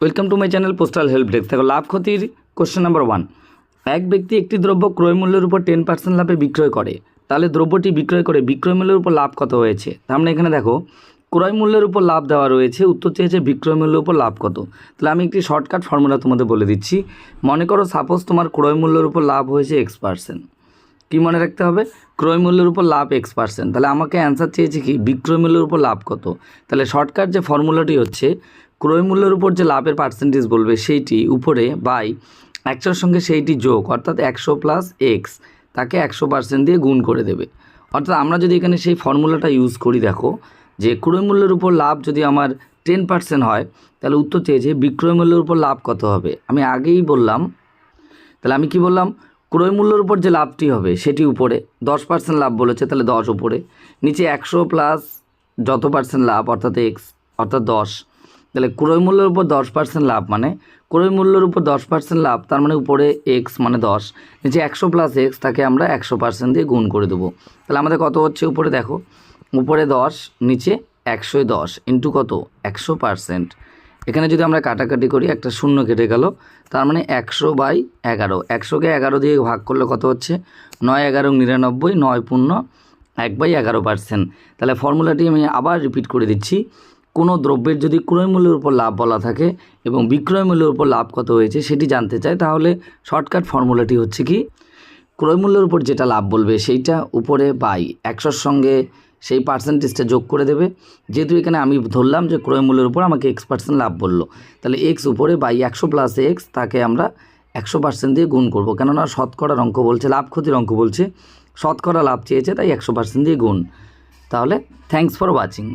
Welcome to my channel postal help desk দেখো, লাভ ক্ষতির কোশ্চেন নাম্বার ওয়ান এক ব্যক্তি একটি দ্রব্য ক্রয় মূল্যের উপর টেন পার্সেন্ট লাভে বিক্রয় করে। তাহলে দ্রব্যটি বিক্রয় করে বিক্রয় মূল্যের উপর লাভ কত হয়েছে? তার মানে এখানে দেখো, ক্রয় মূল্যের উপর লাভ দেওয়া রয়েছে, উত্তর চেয়েছে বিক্রয় মূল্যের উপর লাভ কত। তাহলে আমি একটি শর্টকাট ফর্মুলা তোমাদের বলে দিচ্ছি। মনে করো সাপোজ তোমার ক্রয় মূল্যের উপর লাভ হয়েছে এক্স পার্সেন্ট কী মনে রাখতে হবে? ক্রয় মূল্যের উপর লাভ এক্স পার্সেন্ট তাহলে আমাকে অ্যান্সার চেয়েছে কি, বিক্রয় মূল্যের উপর লাভ কত। তাহলে শর্টকাট যে ফর্মুলাটি হচ্ছে ক্রয় মূল্যের উপর যে লাভের পার্সেন্টেজ বলবে সেইটি উপরে বাই একশোর সঙ্গে সেইটি যোগ, অর্থাৎ একশো প্লাস এক্স তাকে একশো পার্সেন্ট দিয়ে গুণ করে দেবে। অর্থাৎ আমরা যদি এখানে সেই ফর্মুলাটা ইউজ করি, দেখো, যে ক্রয় মূল্যের উপর লাভ যদি আমার টেন পার্সেন্ট হয়, তাহলে উত্তর চেয়েছে বিক্রয় মূল্যের উপর লাভ কত হবে? আমি আগেই বললাম, তাহলে আমি কি বললাম? ক্রয় মূল্যের উপর যে লাভটি হবে, সেটি উপরে, দশ পার্সেন্ট লাভ বলেছে, তাহলে দশ উপরে। নিচে একশো প্লাস যত পার্সেন্ট লাভ, অর্থাৎ এক্স অর্থাৎ দশ তাহলে ক্রয় মূল্যের উপর দশ পার্সেন্ট লাভ মানে ক্রয় মূল্যের উপর দশ পার্সেন্ট লাভ, তার মানে উপরে এক্স মানে দশ, নিচে একশো প্লাস এক্স তাকে আমরা একশো পার্সেন্ট দিয়ে গুণ করে দেবো। তাহলে আমাদের কত হচ্ছে উপরে দেখো? উপরে দশ, নিচে একশোয় দশ ইন্টু কত? একশো পার্সেন্ট এখানে যদি আমরা কাটাকাটি করি, একটা শূন্য কেটে গেল, তার মানে একশো বাই এগারো। একশোকে এগারো দিয়ে ভাগ করলে কত হচ্ছে? নয় এগারো নিরানব্বই, নয় পূর্ণ এক বাই এগারো পার্সেন্ট তাহলে ফর্মুলাটি আমি আবার রিপিট করে দিচ্ছি। কোনো দ্রব্যের যদি ক্রয় মূল্যের উপর লাভ বলা থাকে এবং বিক্রয় মূল্যের উপর লাভ কত হয়েছে সেটি জানতে চাই তাহলে শর্টকাট ফর্মুলাটি হচ্ছে কি, ক্রয় মূল্যের উপর যেটা লাভ বলবে সেইটা উপরে বাই একশোর সঙ্গে সেই পার্সেন্টেজটা যোগ করে দেবে। যেহেতু এখানে আমি ধরলাম যে ক্রয় মূল্যের উপর আমাকে এক্স পার্সেন্ট লাভ বলল, তাহলে এক্স উপরে বাই একশো প্লাস এক্স তাকে আমরা একশো পার্সেন্ট দিয়ে গুণ করব। কেননা শতকরার অঙ্ক বলছে, লাভ ক্ষতির অঙ্ক বলছে, শতকরা লাভ চেয়েছে, তাই একশো পার্সেন্ট দিয়ে গুণ। তাহলে থ্যাংকস ফর ওয়াচিং